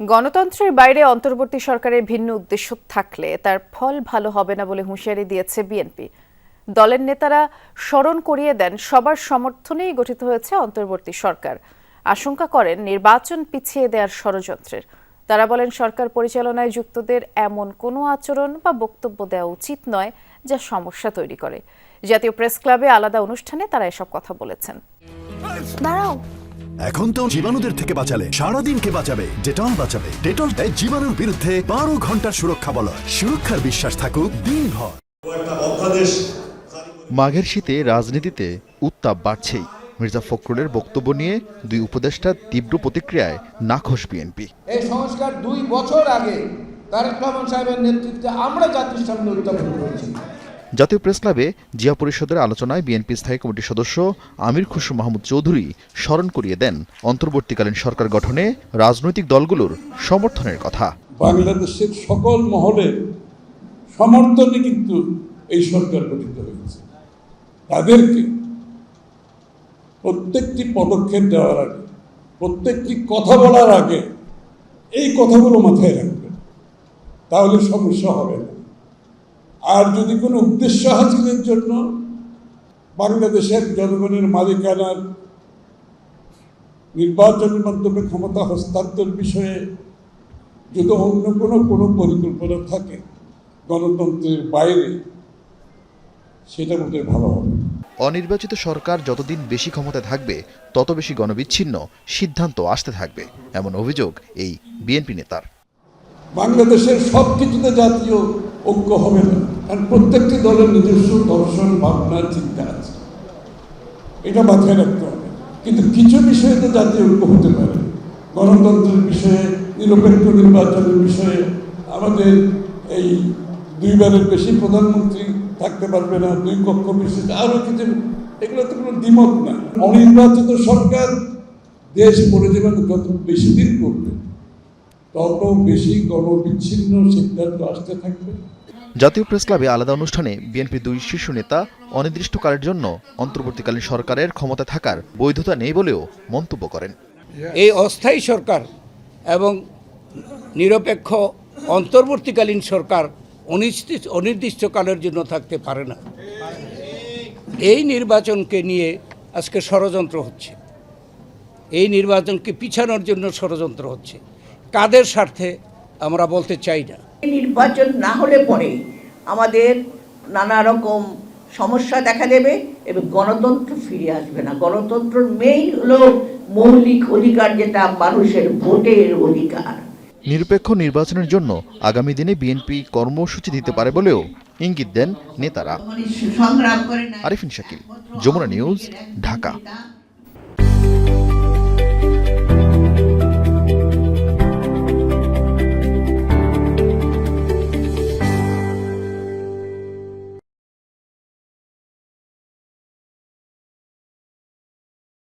গণতন্ত্রের বাইরে অন্তর্বর্তী সরকারের ভিন্ন উদ্দেশ্য থাকলে তার ফল ভালো হবে না বলে হুঁশিয়ারি দিয়েছে বিএনপি। দলের নেতারা স্মরণ করিয়ে দেন, সবার সমর্থনেই গঠিত হয়েছে অন্তর্বর্তী সরকার। আশঙ্কা করেন, নির্বাচন পিছিয়ে দেওয়ার ষড়যন্ত্রের। তারা বলেন, সরকার পরিচালনায় যুক্তদের এমন কোনো আচরণ বা বক্তব্য দেওয়া উচিত নয় যা সমস্যা তৈরি করে। জাতীয় প্রেস ক্লাবে আলাদা অনুষ্ঠানে তারা এসব কথা বলেছেন। দাঁড়াও এখন তো জীবাণুদের থেকে বাঁচালে সারাদিন কে বাঁচাবে ডেটল বাঁচাবে। ডেটল দেয় জীবাণুর বিরুদ্ধে বারো ঘণ্টার সুরক্ষা বলয় সুরক্ষার বিশ্বাস থাকুক দিনভর। মাঘের শীতে রাজনীতিতে উত্তাপ বাড়ছেই। মির্জা ফখরুলের বক্তব্য নিয়ে দুই উপদেষ্টার তীব্র প্রতিক্রিয়ায় নাখোশ বিএনপি। এই সংস্কার দুই বছর আগে তারেক রহমান সাহেবের নেতৃত্বে আমরা জাতির সামনে উত্থাপন করেছি জাতীয় প্রেস ক্লাবে জিয়া পরিষদের আলোচনায় বিএনপি স্থায়ী কমিটির সদস্য আমির খুশু মাহমুদ চৌধুরী স্মরণ করিয়ে দেন। অন্তর্বর্তীকালীন সরকার গঠনে রাজনৈতিক দলগুলোর সমর্থনের কথা। বাংলাদেশের সকল মহলে সমর্থনে কিন্তু এই সরকার গঠিত হয়েছে। তাদেরকে প্রত্যেকটি পদক্ষেপ দেওয়ার আগে, প্রত্যেকটি কথা বলার আগে এই কথাগুলো মাথায় রাখবেন। তাহলে সমস্যা হবে না। আর যদি কোনো উদ্দেশ্য হাসিলের জন্য বাংলাদেশের জনগণের মালিকানার নির্বাচনের মাধ্যমে ক্ষমতা হস্তান্তর বিষয়ে যদি অন্য কোনো কোনো পরিকল্পনা থাকে গণতন্ত্রের বাইরে, সেটা বোধহয় ভালো হবে। অনির্বাচিত সরকার যতদিন বেশি ক্ষমতায় থাকবে, তত বেশি গণবিচ্ছিন্ন সিদ্ধান্ত আসতে থাকবে, এমন অভিযোগ এই বিএনপি নেতার। বাংলাদেশের সব কিছুতে জাতীয় ঐক্য হবে না। কারণ প্রত্যেকটি দলের নিজস্ব দর্শন, ভাবনা, চিন্তা আছে। এটা মাথায় রাখতে হবে। কিন্তু কিছু বিষয়ে তো জাতীয় ঐক্য হতে পারে। গণতন্ত্রের বিষয়ে, নিরপেক্ষ নির্বাচনের বিষয়ে আমাদের এই দুইবারের বেশি প্রধানমন্ত্রী থাকতে পারবে না, দুই কক্ষ বিশিষ্ট আরও কিছু। এগুলো তো কোনো দ্বিমত না অনির্বাচিত সরকার দেশ পরিচালনা যত বেশি দিন করবে তত বেশি গণবিচ্ছিন্ন সিদ্ধান্ত আসতে থাকবে। জাতীয় প্রেস ক্লাবে আলাদা অনুষ্ঠানে বিএনপি দুই শীর্ষ নেতা অনির্দিষ্টকালের জন্য অন্তর্বর্তীকালীন সরকারের ক্ষমতা থাকার বৈধতা নেই বলেও মন্তব্য করেন। এই অস্থায়ী সরকার এবং নিরপেক্ষ অন্তর্বর্তীকালীন সরকার অনিশ্চিত অনির্দিষ্টকালের জন্য থাকতে পারে না। এই নির্বাচনকে নিয়ে আজকে ষড়যন্ত্র হচ্ছে। এই নির্বাচনকে পিছানোর জন্য ষড়যন্ত্র হচ্ছে। কাদের স্বার্থে আমরা বলতে চাই না। নির্বাচন না হলে পরে আমাদের নানা রকম সমস্যা দেখা দেবে এবং গণতন্ত্র ফিরে আসবে না। গণতন্ত্রের মেইন হলো মৌলিক অধিকার যেটা মানুষের ভোটের অধিকার। নিরপেক্ষ নির্বাচনের জন্য আগামী দিনে বিএনপি কর্মসূচি দিতে পারে বলেও ইঙ্গিত দেন নেতারা। আরিফিন শাকিল যমুনা নিউজ ঢাকা।